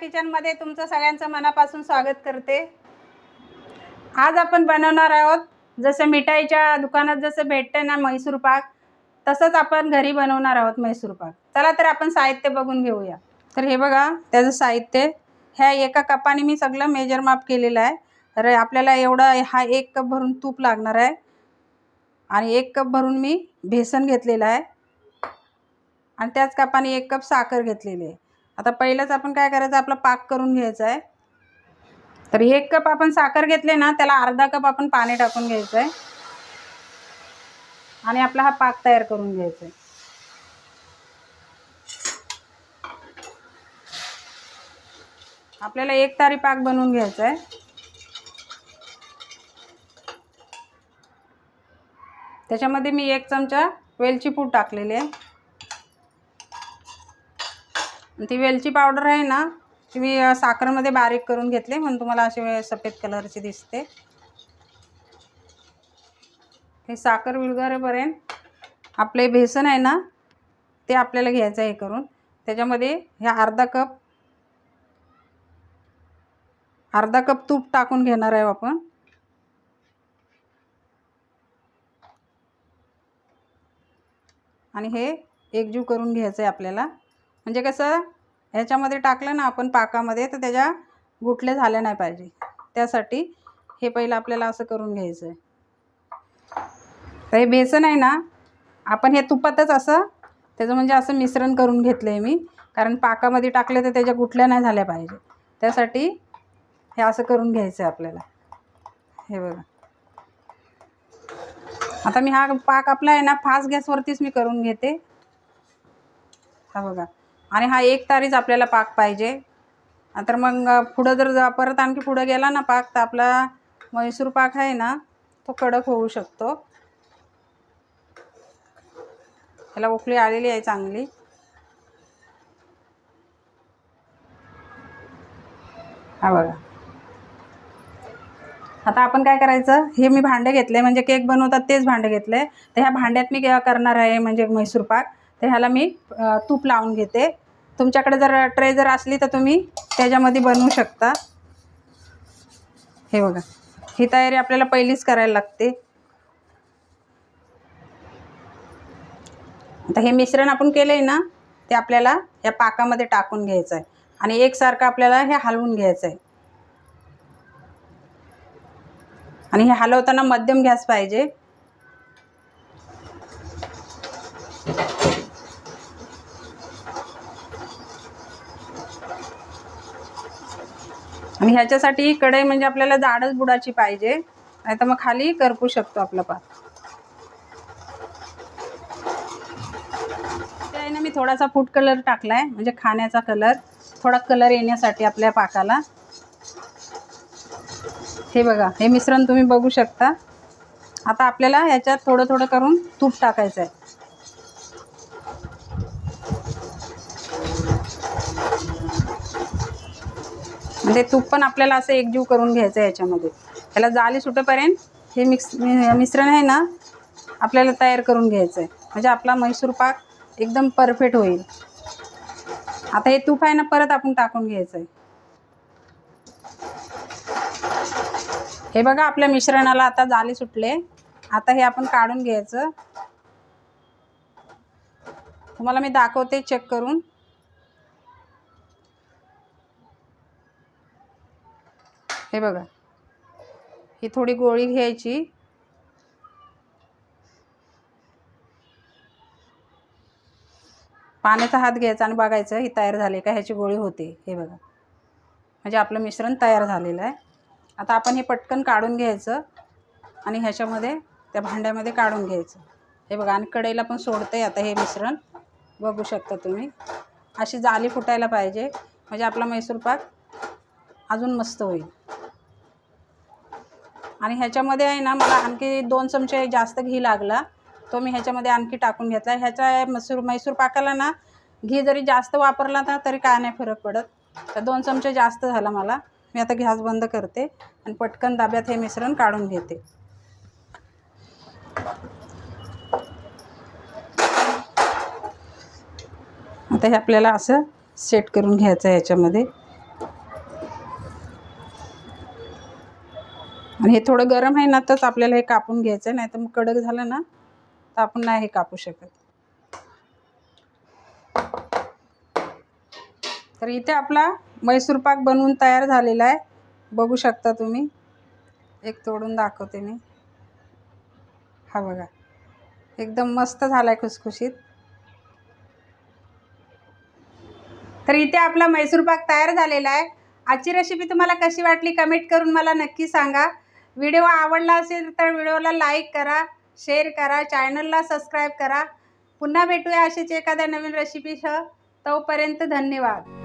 किचनमध्ये तुमचं सगळ्यांचं मनापासून स्वागत करते. आज आपण बनवणार आहोत जसं मिठाईच्या दुकानात जसं भेटतं ना म्हैसूर पाक तसंच आपण घरी बनवणार आहोत म्हैसूर पाक. चला तर आपण साहित्य बघून घेऊया. तर हे बघा त्याचं साहित्य. ह्या एका कपाने मी सगळं मेजर माप केलेलं आहे. तर आपल्याला एवढा हा एक कप भरून तूप लागणार आहे. आणि एक कप भरून मी बेसन घेतलेलं आहे. आणि त्याच कपाने एक कप साखर घेतलेली आहे. आता पहिलंच आपण काय करायचं आपला पाक करून घ्यायचा आहे तर एक कप आपण साखर घेतले ना त्याला अर्धा कप आपण पाणी टाकून घ्यायचं आहे आणि आपला हा पाक तयार करून घ्यायचा आहे आपल्याला एक तारी पाक बनवून घ्यायचा आहे त्याच्यामध्ये मी एक चमचा वेलची पूड टाकलेली आहे आणि ती वेलची पावडर आहे ना ती मी साखरमध्ये बारीक करून घेतले म्हणून तुम्हाला असे सफेद कलरची दिसते. हे साखर विरघळेपर्यंत आपले बेसन आहे ना ते आपल्याला घ्यायचं आहे हे करून. त्याच्यामध्ये हे अर्धा कप अर्धा कप तूप टाकून घेणार आहे आपण. आणि हे एकजीव करून घ्यायचं आहे आपल्याला. म्हणजे कसं ह्याच्यामध्ये टाकलं ना आपण पाकामध्ये तर त्याच्या गुठले झाल्या नाही पाहिजे. त्यासाठी हे पहिलं आपल्याला असं करून घ्यायचं आहे. तर हे बेसन आहे ना आपण हे तुपातच असं त्याचं म्हणजे असं मिश्रण करून घेतलं आहे मी. कारण पाकामध्ये टाकले तर त्याच्या गुठल्या नाही झाल्या पाहिजे. त्यासाठी हे असं करून घ्यायचं आहे आपल्याला. हे बघा. आता मी हा पाक आपला आहे ना फास्ट गॅसवरतीच मी करून घेते. हा बघा. आणि हा एक तारीच आपल्याला पाक पाहिजे. तर मग पुढं जर परत आणखी पुढं गेला ना पाक तर आपला म्हैसूर पाक आहे ना तो कडक होऊ शकतो. ह्याला उकळी आलेली आहे चांगली. हा बघा. आता आपण काय करायचं? हे मी भांडे घेतले म्हणजे केक बनवतात तेच भांडे घेतले. तर ह्या भांड्यात मी करणार आहे म्हणजे म्हैसूर पाक? तर ह्याला मी तूप लावून घेते. तुमच्याकडे जर ट्रे जर असली तर तुम्ही त्याच्यामध्ये बनवू शकता. हे बघा. ही तयारी आपल्याला पहिलीच करायला लागते. आता हे मिश्रण आपण केलं आहे ना ते आपल्याला या पाकामध्ये टाकून घ्यायचं आहे आणि एकसारखं आपल्याला हे हलवून घ्यायचं आहे आणि हे हलवताना मध्यम गॅस पाहिजे. आणि ह्याच्यासाठी कढई म्हणजे आपल्याला जाडच बुडाची पाहिजे. नाही तर मग खाली करपू शकतो आपला पाक. त्याने आहे ना मी थोडासा फूड कलर टाकला आहे म्हणजे खाण्याचा कलर. थोडा कलर येण्यासाठी आपल्या पाकाला. हे बघा हे मिश्रण तुम्ही बघू शकता. आता आपल्याला ह्याच्यात थोडं थोडं करून तूप टाकायचं आहे म्हणजे तूप पण आपल्याला असं एकजीव करून घ्यायचं आहे याच्यामध्ये. त्याला जाळी सुटेपर्यंत हे मिक्स मिश्रण आहे ना आपल्याला तयार करून घ्यायचं आहे म्हणजे आपला म्हैसूर पाक एकदम परफेक्ट होईल. आता हे तूप आहे ना परत आपण टाकून घ्यायचं आहे हे बघा आपल्या मिश्रणाला आता जाली सुटले. आता हे आपण काढून घ्यायचं. तुम्हाला मी दाखवते चेक करून. हे बघा. ही थोडी गोळी घ्यायची. पाण्याचा हात घ्यायचा आणि बघायचं ही तयार झाली का? ह्याची गोळी होते. हे बघा. म्हणजे आपलं मिश्रण तयार झालेलं आहे. आता आपण हे पटकन काढून घ्यायचं आणि ह्याच्यामध्ये त्या भांड्यामध्ये काढून घ्यायचं. हे बघा आणि कढईला पण सोडतं आहे आता हे मिश्रण. बघू शकता तुम्ही. अशी जाली फुटायला पाहिजे. म्हणजे आपला मैसूर पाक अजून मस्त होईल. आणि ह्याच्यामध्ये आहे ना मला आणखी दोन चमचे जास्त घी लागला. तो मी ह्याच्यामध्ये आणखी टाकून घेतला. ह्याच्या मसूर मैसूर पाकाला ना घी जरी जास्त वापरला ना तरी काय नाही फरक पडत. तर दोन चमचे जास्त झाला मला. मी आता गॅस बंद करते आणि पटकन दाब्यात हे मिश्रण काढून घेते. आता हे आपल्याला असं सेट करून घ्यायचं आहे ह्याच्यामध्ये हे थोडं गरम आहे ना तरच आपल्याला हे कापून घ्यायचं नाही तर मग कडक झालं ना तर आपण नाही हे कापू शकत. तर इथे आपला मैसूर पाक बनवून तयार झालेला आहे. बघू शकता तुम्ही. एक तोडून दाखवते मी. हा बघा. एकदम मस्त झाला आहे खुसखुशीत. तर इथे आपला मैसूर पाक तयार झालेला आहे. आजची रेसिपी तुम्हाला कशी वाटली कमेंट करून मला नक्की सांगा. व्हिडिओ आवडला असेल तर व्हिडिओला लाईक करा शेअर करा चॅनलला सबस्क्राईब करा. पुन्हा भेटूया अशीच एखाद्या नवीन रेसिपीसह तोपर्यंत धन्यवाद.